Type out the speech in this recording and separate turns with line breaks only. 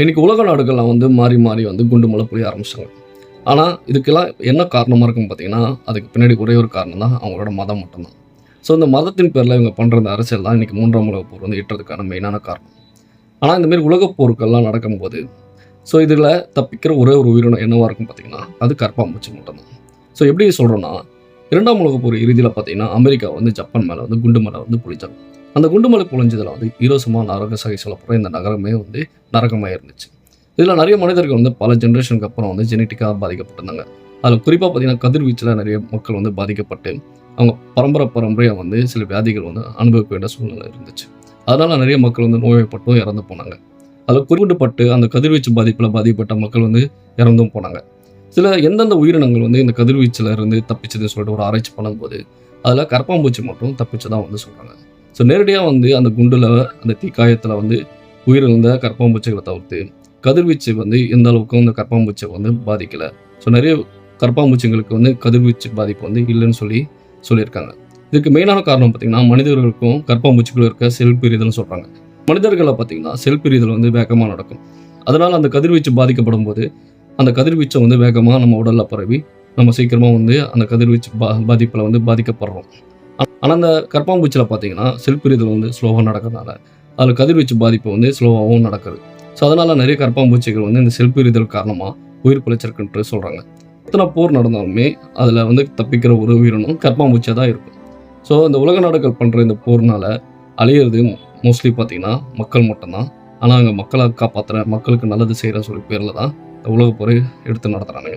இன்னைக்கு உலக நாடுகள்லாம் வந்து மாறி மாறி வந்து குண்டு மழை புரிய ஆரம்பிச்சாங்க ஆனால் இதுக்கெல்லாம் என்ன காரணமாக இருக்குன்னு பார்த்தீங்கன்னா அதுக்கு பின்னாடி ஒரே ஒரு காரணம் தான் அவங்களோட மதம் மட்டும்தான். ஸோ இந்த மதத்தின் பேரில் இவங்க பண்ணுற இந்த அரசியல் தான் இன்றைக்கி மூன்றாம் உலகப் போர் வந்து எட்டுறதுக்கான மெயினான காரணம். ஆனால் இந்தமாரி உலகப் போருக்கெல்லாம் நடக்கும்போது ஸோ இதில் தப்பிக்கிற ஒரே ஒரு உயிரினம் என்னவாக இருக்கும் பார்த்தீங்கன்னா அது கற்பாம்பூச்சி மட்டும்தான். ஸோ எப்படி சொல்கிறோன்னா இரண்டாம் உலகப் போர் இறுதியில் பார்த்தீங்கன்னா அமெரிக்கா வந்து ஜப்பான் மேலே வந்து குண்டு மலை வந்து புளிச்சாங்க அந்த குண்டுமலை பொழிஞ்சதில் வந்து ஈரோசுமா நரக சகை சொல்லப்படுற இந்த நகரமே வந்து நரகமாக இருந்துச்சு. இதில் நிறைய மனிதர்கள் வந்து பல ஜென்ரேஷனுக்கு அப்புறம் வந்து ஜெனட்டிக்காக பாதிக்கப்பட்டிருந்தாங்க. அதில் குறிப்பாக பார்த்தீங்கன்னா கதிர்வீச்சில் நிறைய மக்கள் வந்து பாதிக்கப்பட்டு அவங்க பரம்பரை பரம்பரையாக வந்து சில வியாதிகள் வந்து அனுபவிக்க வேண்டிய சூழ்நிலை இருந்துச்சு. அதனால் நிறைய மக்கள் வந்து நோய்வாய்ப்பட்டும் இறந்து போனாங்க. அதில் குறிப்பிட்டப்பட்டு அந்த கதிர்வீச்சு பாதிப்பில் பாதிக்கப்பட்ட மக்கள் வந்து இறந்தும் போனாங்க. சில எந்தெந்த உயிரினங்கள் வந்து இந்த கதிர்வீச்சில் இருந்து தப்பிச்சதுன்னு சொல்லிட்டு ஒரு ஆராய்ச்சி பண்ணும்போது அதில் கரப்பாம்பூச்சி மட்டும் தப்பிச்சதா வந்து சொல்கிறாங்க ஸோ நேரடியாக வந்து அந்த குண்டில் அந்த தீக்காயத்தில் வந்து உயிரிழந்த கற்பாம்பூச்சிகளை தவிர்த்து கதிர்வீச்சு வந்து எந்த அளவுக்கு அந்த கற்பாம்பூச்சை வந்து பாதிக்கலை. ஸோ நிறைய கற்பாம்பூச்சிங்களுக்கு வந்து கதிர்வீச்சு பாதிப்பு வந்து இல்லைன்னு சொல்லி சொல்லியிருக்காங்க. இதுக்கு மெயினான காரணம் பார்த்தீங்கன்னா மனிதர்களுக்கும் கற்பாம்பூச்சிகளும் இருக்க செல் பிரிதல்னு சொல்கிறாங்க மனிதர்களை பார்த்தீங்கன்னா செல் பிரிதல் வந்து வேகமாக நடக்கும். அதனால் அந்த கதிர்வீச்சு பாதிக்கப்படும் போது அந்த கதிர்வீச்சை வந்து வேகமாக நம்ம உடலில் பரவி நம்ம சீக்கிரமாக வந்து அந்த கதிர்வீச்சு பா பாதிப்பில் வந்து பாதிக்கப்படுறோம். ஆனால் அந்த கற்பாம்பூச்சியில் பார்த்தீங்கன்னா செல்பிரிதல் வந்து ஸ்லோவாக நடக்கிறதுனால அதில் கதிர்வீச்சு பாதிப்பு வந்து ஸ்லோவாகவும் நடக்குது. ஸோ அதனால் நிறைய கற்பாம்பூச்சிகள் வந்து இந்த செல்பிரிதல் காரணமாக உயிர் பிழைச்சிருக்குன்ட்டு சொல்கிறாங்க எத்தனை போர் நடந்தாலுமே அதில் வந்து தப்பிக்கிற ஒரு உயிரினம் கற்பாம்பூச்சியாக தான் இருக்கும். ஸோ இந்த உலக நாடுகள் பண்ணுற இந்த போர்னால் அழியிறது மோஸ்ட்லி பார்த்தீங்கன்னா மக்கள் மட்டும்தான். ஆனால் அங்கே மக்களை காப்பாற்றுற மக்களுக்கு நல்லது செய்கிற சொல்லி பேரில் தான் இந்த உலக போரை எடுத்து நடத்துகிறாங்க